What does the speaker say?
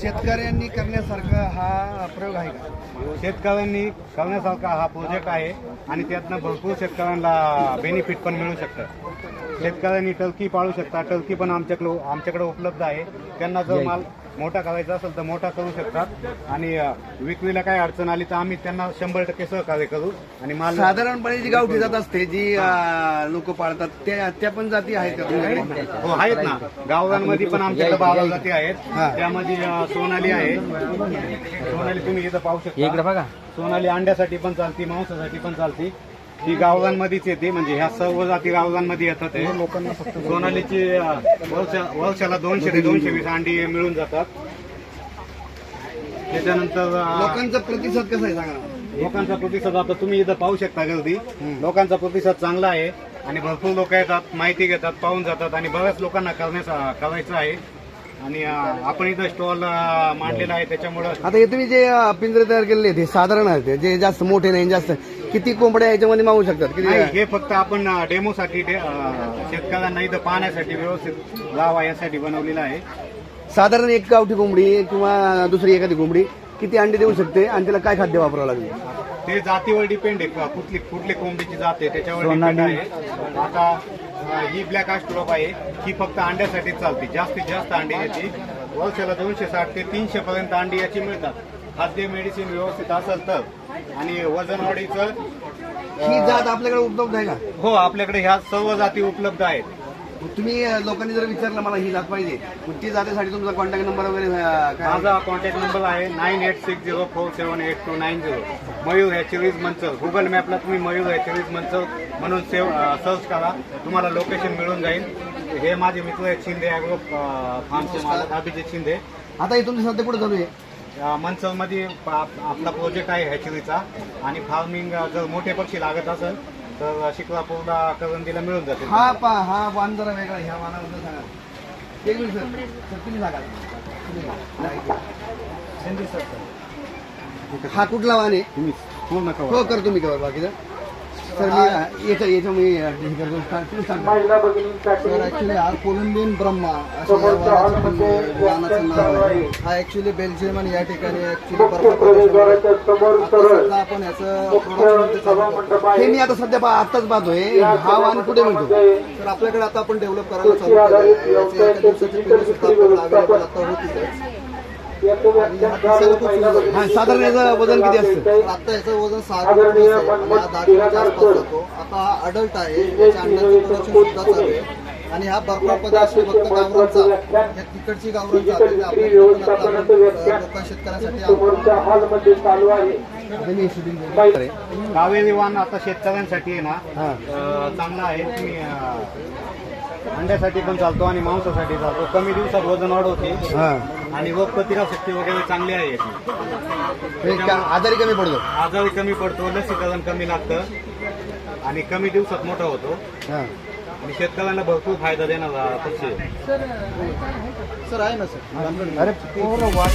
शेतकऱ्यांनी करण्यासारखा हा प्रयोग आहे का? शेतकऱ्यांनी करण्यासारखा हा प्रोजेक्ट आहे आणि त्यातनं भरपूर शेतकऱ्यांना बेनिफिट पण मिळू शकतं. शेतकऱ्यांनी टलकी पाळू शकता टलकी पण आमच्याकडे आमच्याकडे उपलब्ध आहे. त्यांना जर माल मोठा करायचा असेल तर मोठा करू शकतात. आणि विक्रीला काय अडचण आली तर आम्ही त्यांना शंभर टक्के सहकार्य करू. आणि माल साधारणपणे जी गावठी जात असते जी लोक पाळतात त्या त्या पण जाती आहेत हो आहेत ना. गावांमध्ये पण आमच्याकडे बारा जाती आहेत. त्यामध्ये सोनाली आहे. सोनाली तुम्ही इथं पाहू शकता. इकडे बघा. सोनाली अंड्यासाठी पण चालती मांसासाठी पण चालती. ती गावगांमध्येच येते म्हणजे ह्या सर्व जाती गावगांमध्ये येतात ते लोकांना फक्त सोनालीची अ, वर्षा वर्षाला दोनशे ते दोनशे वीस अंडी मिळून जातात. त्याच्यानंतर अ, लोकांचा प्रतिसाद कसा आहे सांगा ना. लोकांचा प्रतिसाद आता तुम्ही इथं पाहू शकता गर्दी. लोकांचा प्रतिसाद चांगला आहे आणि भरपूर लोक येतात माहिती घेतात पाहून जातात आणि बऱ्याच लोकांना करण्याचा करायचं आहे. आणि अं, आपण इथं स्टॉल मांडलेला आहे त्याच्यामुळं आता हे तुम्ही जे अं, पिंजरे तयार केलेले आहेत, हे साधारण आहेत ते, जे जास्त मोठे नाही जास्त किती कोंबड्या याच्यामध्ये मावू शकतात? नाही किती हे फक्त आपण डेमोसाठी शेतकऱ्यांना इथं पाहण्यासाठी व्यवस्थित लावा यासाठी बनवलेलं आहे. साधारण एक गावठी कोंबडी किंवा दुसरी एखादी कोंबडी किती अंडे देऊ शकते आणि त्याला काय खाद्य वापरावं लागेल? ते जातीवर डिपेंड आहे. कुठली कुठली कोंबडीची जात आहे त्याच्यावर डिपेंड आहे. आता अं, ही ब्लॅक आस्ट्रोप आहे. ही फक्त अंड्यासाठीच चालते. जास्तीत जास्त अंडी याची. वर्षाला दोनशे साठ ते तीनशे पर्यंत अंडी याची मिळतात. खाद्य मेडिसिन व्यवस्थित असेल तर. आणि वजन वाढीचं ही जात आपल्याकडे उपलब्ध आहे का? हो आपल्याकडे ह्या सर्व जाती उपलब्ध आहेत. तुम्ही अं, लोकांनी जर विचारलं मला ही जात पाहिजे मग ती जातीसाठी तुमचा कॉन्टॅक्ट नंबर वगैरे अं, काय माझा कॉन्टॅक्ट नंबर आहे nine eight six zero four seven eight two nine zero Mayur hatcheries Manchar Google मॅपला तुम्ही मयूर हॅचरीज मंचर म्हणून सेव सर्च करा. तुम्हाला लोकेशन मिळून जाईल. हे माझे मित्र आहेत शिंदे अॅग्रो फार्मचे मालक अभिजित शिंदे. आता हे तुमचं सध्या कुठे चालू आहे? मनसरमध्ये आपला प्रोजेक्ट आहे हॅचरीचा आणि फार्मिंग जर मोठे पक्षी लागत असेल तर शिक्रापूरला करंदीला मिळून जातील. हा पा हा वाण जरा वेगळा. ह्या वाणाबद्दल सांगा. एक मिनिट सर. तुम्ही सांगा. हा कुठला वाण आहे? तुम्ही पूर्ण cover हो कर तुम्ही कवर बाकीचं सर मी मी हे करतो. सांग- सर ऍक्च्युली हा कोलंबियन ब्रह्मा असं या वाणाचं वाणाचं नाव आहे. हा ऍक्च्युली बेल्जियम आणि या ठिकाणी ऍक्च्युली बर्फ प्रदेशामध्ये. आता सध्या आपण याचं. हे मी आता सध्या पा- आत्ताच पाहतोय हा वाण कुठे मिळतो? तर आपल्याकडे आता आपण डेव्हलप करायला चालू केलं आहे. याची एका दिवसाची पिल्लं सुद्धा आपल्याला अवेलेबल आता आहे. हा साधारण याचं वजन किती असतं? आता याचं वजन सहा किलो प्लस आहे आणि हा दहा किलोच्या आसपास जातो आता हा अडल्ट आहे याच्या अंड्याचं प्रोडक्शन सुद्धा चालू आहे. आणि हा बर्फा प्रदेश फक्त गावरांचा. या तिकडची आपल्या आता लोकां शेतकऱ्यांसाठी आपण आता शेतकऱ्यांसाठी आहे ना हा. चांगला आहे. अंड्यासाठी पण चालतो आणि मांसासाठी चालतो. कमी दिवसात वजन वाढवते. हा. आणि रोग प्रतिकारशक्ती वगैरे चांगली आहे. याची का- आजारी कमी पडतो? आजारी कमी पडतो लसीकरण कमी लागतं. आणि कमी दिवसात मोठा होतो. हा. आणि शेतकऱ्यांना भरपूर फायदा देणारा पक्षी आहे. सर आहे ना सर? अरे पोरं वाट